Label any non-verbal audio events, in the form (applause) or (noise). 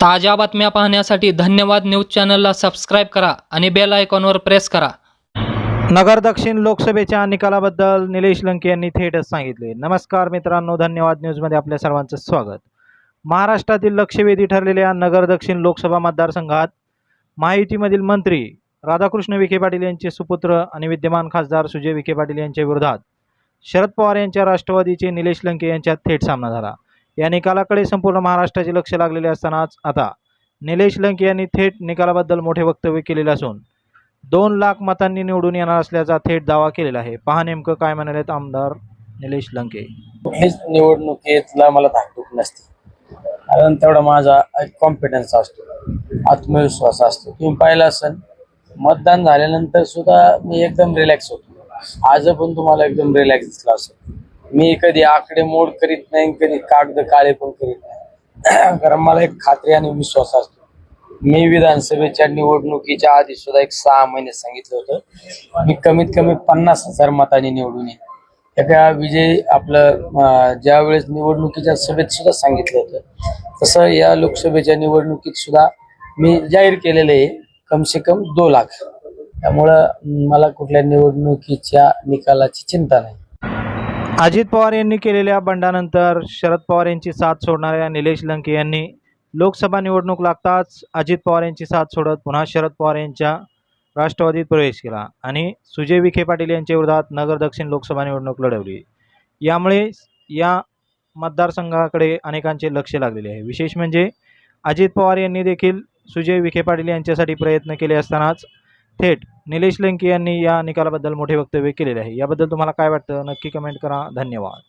ताज्या बातम्या पाहण्यासाठी धन्यवाद न्यूज चॅनलला सबस्क्राईब करा आणि बेल आयकॉनवर प्रेस करा. नगर दक्षिण लोकसभेच्या निकालाबद्दल निलेश लंके यांनी थेटच सांगितले. नमस्कार मित्रांनो धन्यवाद न्यूजमध्ये आपल्या सर्वांचं स्वागत. महाराष्ट्रातील लक्षवेधी ठरलेल्या नगर दक्षिण लोकसभा मतदारसंघात महायुतीमधील मंत्री राधाकृष्ण विखे पाटील यांचे सुपुत्र आणि विद्यमान खासदार सुजय विखे पाटील यांच्या विरोधात शरद पवार यांच्या राष्ट्रवादीचे निलेश लंके यांच्यात थेट सामना झाला. या निकालाकडे संपूर्ण महाराष्ट्राचे लक्ष लागलेले असतानाच आता निलेश लंके यांनी थेट निकालाबद्दल मोठे वक्तव्य केलेले असून दोन लाख मतांनी निवडून येणार असल्याचा थेट दावा केलेला आहे. पहा नेमकं काय म्हणालेत आमदार निलेश लंके. कुठलीच निवडणुकीतला मला धाकधूक नसते. कारण तेवढा माझा कॉन्फिडन्स असतो आत्मविश्वास असतो. तुम्ही पाहिलं असेल मतदान झाल्यानंतर सुद्धा मी एकदम रिलॅक्स होतो. आज पण तुम्हाला एकदम रिलॅक्स दिसला असेल. मी कधी आकडे मोड करीत नाही कधी कागद काळे पण करीत नाही. (clears throat) कारण मला एक खात्री आणि विश्वास असतो. मी विधानसभेच्या निवडणुकीच्या आधी सुद्धा एक सहा महिने सांगितलं होतं. मी कमीत कमी पन्नास हजार मतांनी निवडून येईन. एका विजय आपलं ज्यावेळेस ज्या वेळेस निवडणुकीच्या सभेत सुद्धा सांगितलं होतं तसं या लोकसभेच्या निवडणुकीत सुद्धा मी जाहीर केलेलं आहे कमसे कम दो लाख. त्यामुळं मला कुठल्या निवडणुकीच्या निकालाची चिंता नाही. अजित पवार यांनी केलेल्या बंडानंतर शरद पवार यांची साथ सोडणाऱ्या निलेश लंके यांनी लोकसभा निवडणूक लागताच अजित पवार यांची साथ सोडत पुन्हा शरद पवार यांच्या राष्ट्रवादीत प्रवेश केला आणि सुजय विखे पाटील यांच्या विरोधात नगर दक्षिण लोकसभा निवडणूक लढवली. यामुळे या मतदारसंघाकडे अनेकांचे लक्ष लागलेले आहे. विशेष म्हणजे अजित पवार यांनी देखील सुजय विखे पाटील यांच्यासाठी प्रयत्न केले असतानाच थेट निलेश लंके यांनी या निकालाबद्दल मोठे वक्तव्य केलेले आहे. याबद्दल तुम्हाला काय वाटतं? नक्की कमेंट करा. धन्यवाद.